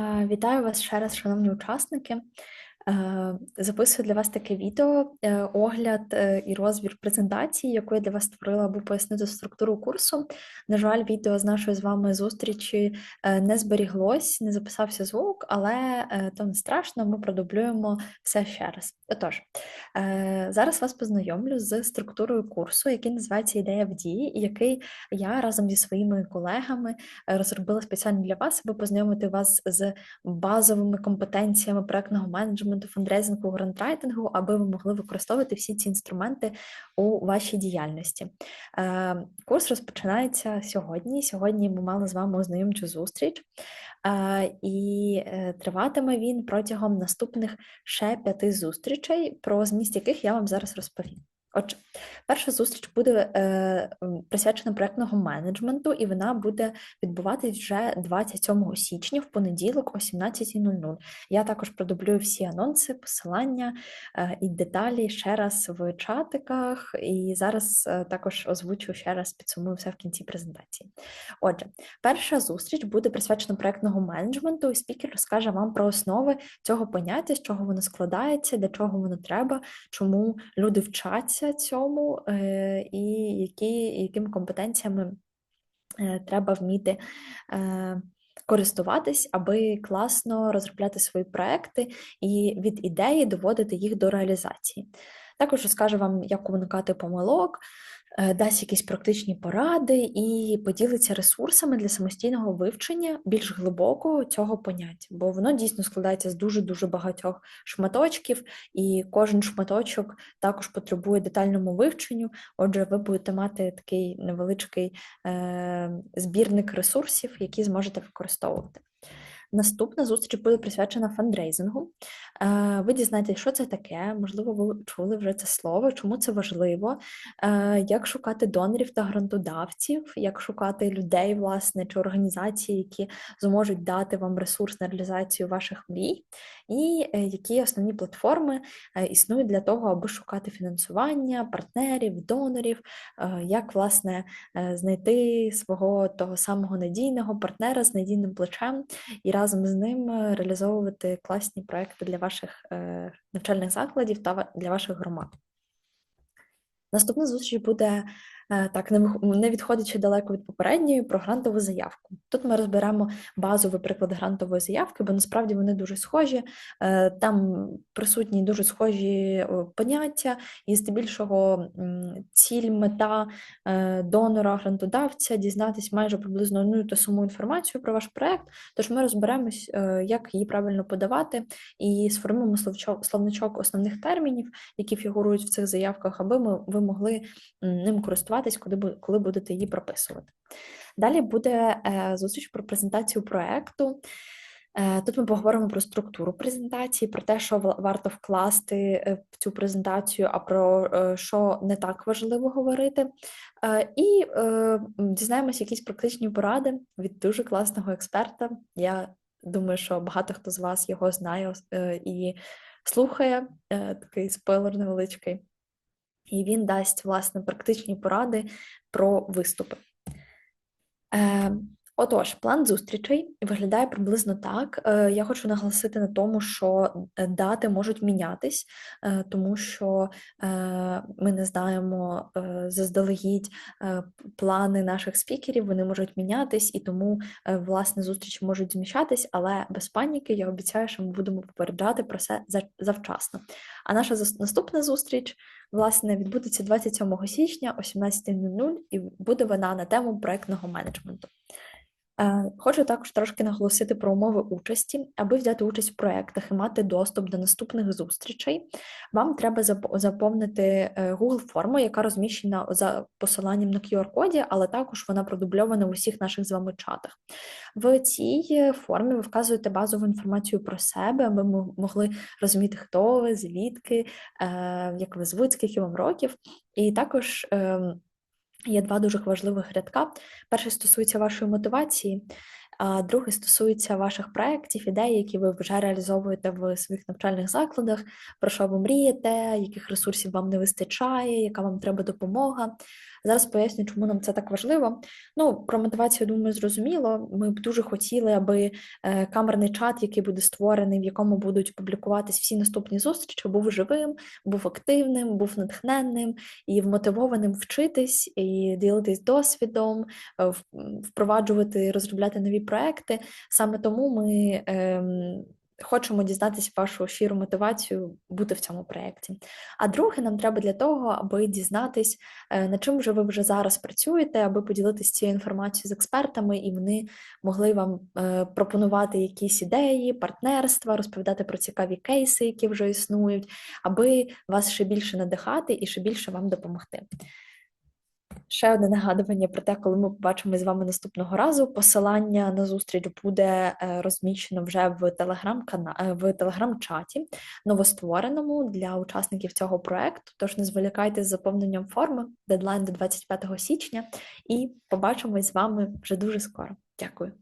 Вітаю вас ще раз, шановні учасники. Е, записую для вас таке відео, е, огляд е, і розбір презентації, яку я для вас створила, аби пояснити структуру курсу. На жаль, відео з нашої з вами зустрічі не зберіглось, не записався звук, але то не страшно, ми продублюємо все ще раз. Отож, зараз вас познайомлю з структурою курсу, який називається Ідея в дії, який я разом зі своїми колегами розробила спеціально для вас, аби познайомити вас з базовими компетенціями проектного менеджменту менеджменту, фандрейзингу, грантрайтингу, аби ви могли використовувати всі ці інструменти у вашій діяльності. Е, курс розпочинається сьогодні. Сьогодні ми мали з вами ознайомчу зустріч, е, і е, триватиме він протягом наступних ще п'яти зустрічей, про зміст яких я вам зараз розповім. Отже, перша зустріч буде е, присвячена проектного менеджменту, і вона буде відбуватись вже 27 січня в понеділок о 17.00. Я також продублюю всі анонси, посилання е, і деталі ще раз в чатиках, і зараз е, також озвучу ще раз підсумую все в кінці презентації. Отже, перша зустріч буде присвячена проектного менеджменту, і спікер розкаже вам про основи цього поняття, з чого воно складається, для чого воно треба, чому люди вчаться цьому, е, і які, якими компетенціями е, треба вміти е, користуватись, аби класно розробляти свої проекти і від ідеї доводити їх до реалізації. Також розкажу вам, як уникати помилок, Е, дасть якісь практичні поради і поділиться ресурсами для самостійного вивчення більш глибокого цього поняття, бо воно дійсно складається з дуже дуже багатьох шматочків, і кожен шматочок також потребує детальному вивченню. Отже, ви будете мати такий невеличкий е, збірник ресурсів, які зможете використовувати. Наступна зустріч буде присвячена фандрейзингу. Е, ви дізнаєтесь, що це таке, можливо, ви чули вже це слово, чому це важливо, е, як шукати донорів та грантодавців, як шукати людей, власне, чи організації, які зможуть дати вам ресурс на реалізацію ваших мрій, і е, які основні платформи існують для того, аби шукати фінансування, партнерів, донорів, як власне знайти свого того самого надійного партнера з надійним плечем і разом з ним е, реалізовувати класні проекти для ваших е, навчальних закладів та для ваших громад. Наступна зустріч буде так не відходячи далеко від попередньої про грантову заявку. Тут ми розберемо базовий приклад грантової заявки, бо насправді вони дуже схожі, е, там присутні дуже схожі поняття, і здебільшого ціль, мета е, донора, грантодавця дізнатися майже приблизно одну ту саму інформацію про ваш проект. Тож ми розберемось, як її правильно подавати, і сформуємо словничок основних термінів, які фігурують в цих заявках, аби ми ви могли ним користуватися коли коли будете її прописувати. Далі буде е, зустріч про презентацію проекту. Е, тут ми поговоримо про структуру презентації, про те, що варто вкласти е, в цю презентацію, а про що не так важливо говорити. І дізнаємося якісь практичні поради від дуже класного експерта. Я думаю, що багато хто з вас його знає і слухає такий спойлер невеличкий і він дасть власне практичні поради про виступи. Отож, план зустрічей виглядає приблизно так. Е, я хочу наголосити на тому, що е, дати можуть мінятись, е, тому що ми не знаємо заздалегідь плани наших спікерів, вони можуть мінятись, і тому власне зустрічі можуть зміщатись, але без паніки я обіцяю, що ми будемо попереджати про це завчасно. А наша наступна зустріч власне відбудеться 27 січня о 17.00 і буде вона на тему проектного менеджменту. Е, хочу також трошки наголосити про умови участі, аби взяти участь в проєктах і мати доступ до наступних зустрічей. Вам треба заповнити е, Google форму, яка розміщена за посиланням на QR-коді, але також вона продубльована в усіх наших з вами чатах. В цій формі ви вказуєте базову інформацію про себе, аби ми могли розуміти, хто ви, звідки, е, як ви звуть, скільки вам років, і також. Є два дуже важливих рядка. Перший стосується вашої мотивації. А другий стосується ваших проєктів, ідей, які ви вже реалізовуєте в своїх навчальних закладах, про що ви мрієте, яких ресурсів вам не вистачає, яка вам треба допомога. Зараз поясню, чому нам це так важливо. Ну, про мотивацію, думаю, зрозуміло. Ми б дуже хотіли, аби е, камерний чат, який буде створений, в якому будуть публікуватись всі наступні зустрічі, був живим, був активним, був натхненним і вмотивованим вчитись і ділитись досвідом, е, впроваджувати, розробляти нові проекти. Саме тому ми. ем, Хочемо дізнатися вашу щиру мотивацію бути в цьому проєкті. А друге, нам треба для того, аби дізнатись, е, над чим же ви вже зараз працюєте, аби поділитися цією інформацією з експертами, і вони могли вам е, пропонувати якісь ідеї, партнерства, розповідати про цікаві кейси, які вже існують, аби вас ще більше надихати і ще більше вам допомогти. Ще одне нагадування про те, коли ми побачимо з вами наступного разу. Посилання на зустріч буде е, розміщено вже в телеграм в телеграм-чаті новоствореному для учасників цього проекту. Тож не зволікайте з заповненням форми, дедлайн до 25 січня, і побачимось з вами вже дуже скоро. Дякую.